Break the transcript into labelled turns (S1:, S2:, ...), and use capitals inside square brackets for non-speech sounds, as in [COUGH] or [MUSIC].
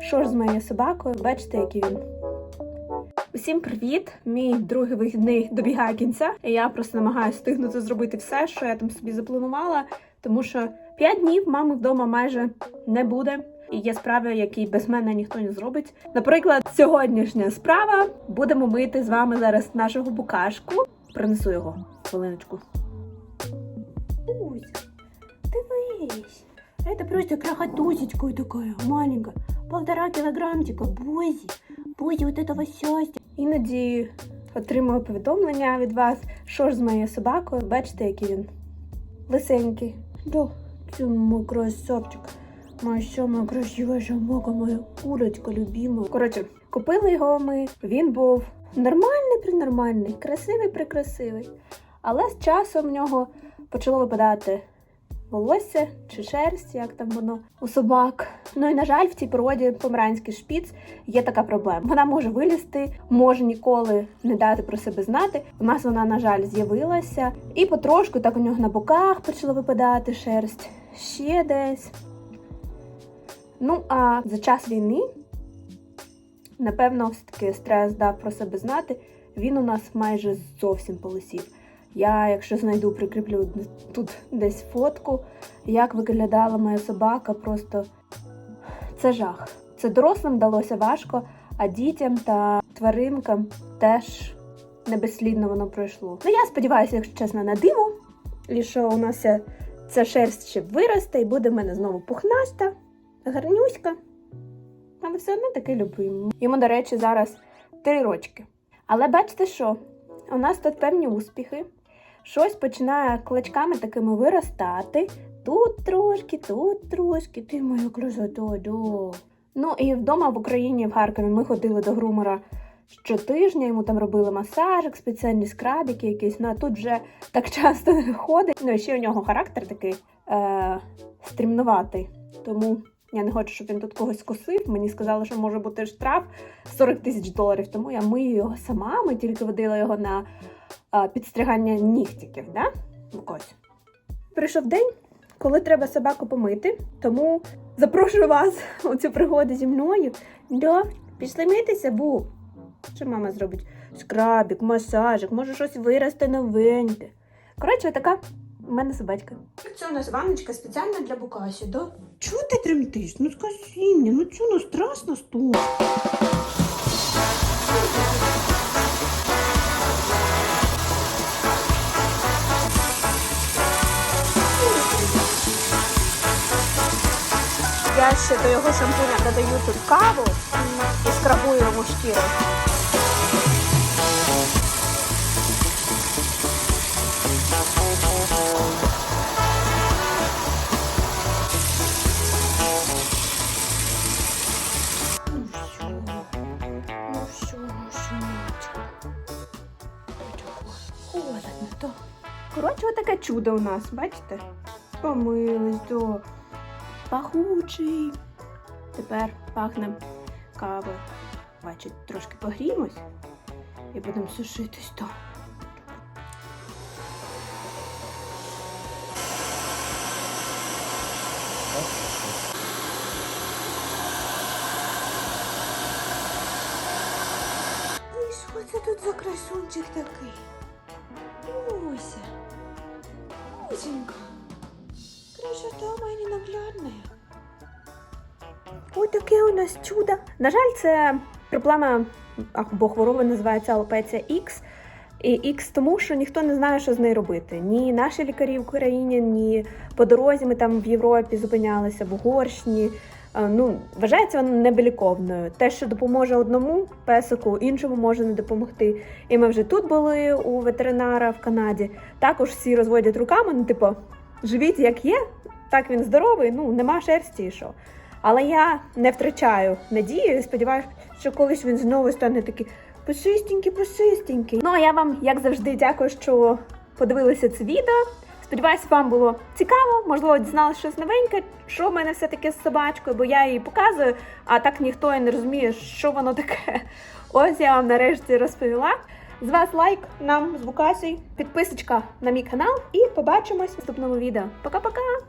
S1: Що ж з моєю собакою? Бачите, який він. Усім привіт! Мій другий вихідний добігає кінця. І я просто намагаюся встигнути зробити все, що я там собі запланувала, тому що 5 днів мами вдома майже не буде. І є справи, які без мене ніхто не зробить. Наприклад, сьогоднішня справа будемо мити з вами зараз нашого букашку. Принесу його хвилиночку. Усь, дивись. Это просто крохотусечка такая маленькая. Полтора килограммчика. Бозі. Бозі, вот этого счастья. Іноді отримую повідомлення від вас, що ж з моєю собакою. Бачите, який він лисенький. Да, це мой красавчик. Моя сама красива собака, моя курочка любима. Коротше, купили його ми. Він був нормальний принормальний, красивий прикрасивий. Але з часом в нього почало випадати волосся чи шерсть, як там воно у собак. Ну і на жаль, в цій породі померанський шпіц є така проблема. Вона може вилізти, може ніколи не дати про себе знати. У нас вона, на жаль, з'явилася, і потрошку так у нього на боках почала випадати шерсть, ще десь. Ну а за час війни, напевно, все-таки стрес дав про себе знати. Він у нас майже зовсім полисів. Я, якщо знайду, прикріплю тут десь фотку, як виглядала моя собака, просто це жах. Це дорослим далося важко, а дітям та тваринкам теж небезслідно воно пройшло. Ну я сподіваюся, якщо чесно, на диву, і що у нас ця- шерсть ще виросте і буде в мене знову пухнаста, гарнюська. Але все одно таки люблю. Йому, до речі, зараз три рочки. Але бачите що? У нас тут певні успіхи. Щось починає клочками такими виростати. Тут трошки, тут трошки. Ти моя красота, да. Ну і вдома в Україні, в Харкові, ми ходили до грумера щотижня, йому там робили масажик, спеціальні скрабіки якісь. Ну а тут вже так часто не ходить. Ну і ще у нього характер такий е- стрімнуватий. Тому я не хочу, щоб він тут когось скосив. Мені сказали, що може бути штраф 40 тисяч доларів. Тому я мию його сама. Ми тільки водила його на підстригання нігтиків, да? Ось. Прийшов день, коли треба собаку помити, тому запрошую вас [LAUGHS] у цю пригоду зі мною. Да, пішли митися, бу. Що мама зробить? Скрабік, масажик, може щось виросте новеньке. Коротше, така у мене собачка. Це у нас ванночка спеціально для Букасі, да?
S2: Чого ти тремтиш? Ну скажи мені, ну чого ну страшно стало?
S1: Я ще до його шампуня додаю тут каву і скрабую йому шкіру. Коротше, отаке чудо у нас, бачите? Помились, то пахучий. Тепер пахне кавою. Бачите, трошки погріємось і будемо сушитись то.
S2: І що це тут за красунчик такий? Уся. Красота моя ненаглядна.
S1: Ось таке у нас чудо. На жаль, це проблема або хвороба називається алопеція X. І X тому, що ніхто не знає, що з нею робити. Ні наші лікарі в Україні, ні по дорозі ми там в Європі зупинялися, в Угорщині. Е, Ну, вважається вона небеліковною. Те, що допоможе одному песику, іншому може не допомогти. І ми вже тут були у ветеринара в Канаді. Також всі розводять руками, ну, типу, живіть як є, так він здоровий, ну нема шерсті і що. Але я не втрачаю надію і сподіваюся, що колись він знову стане такий пушистенький, пушистенький. Ну а я вам, як завжди, дякую, що подивилися це відео. Сподіваюсь, вам було цікаво, можливо, дізналися щось новеньке, що в мене все-таки з собачкою, бо я її показую, а так ніхто і не розуміє, що воно таке. Ось я вам нарешті розповіла. З вас лайк нам з Букасі, підписочка на мій канал і побачимось в наступному відео. Пока-пока!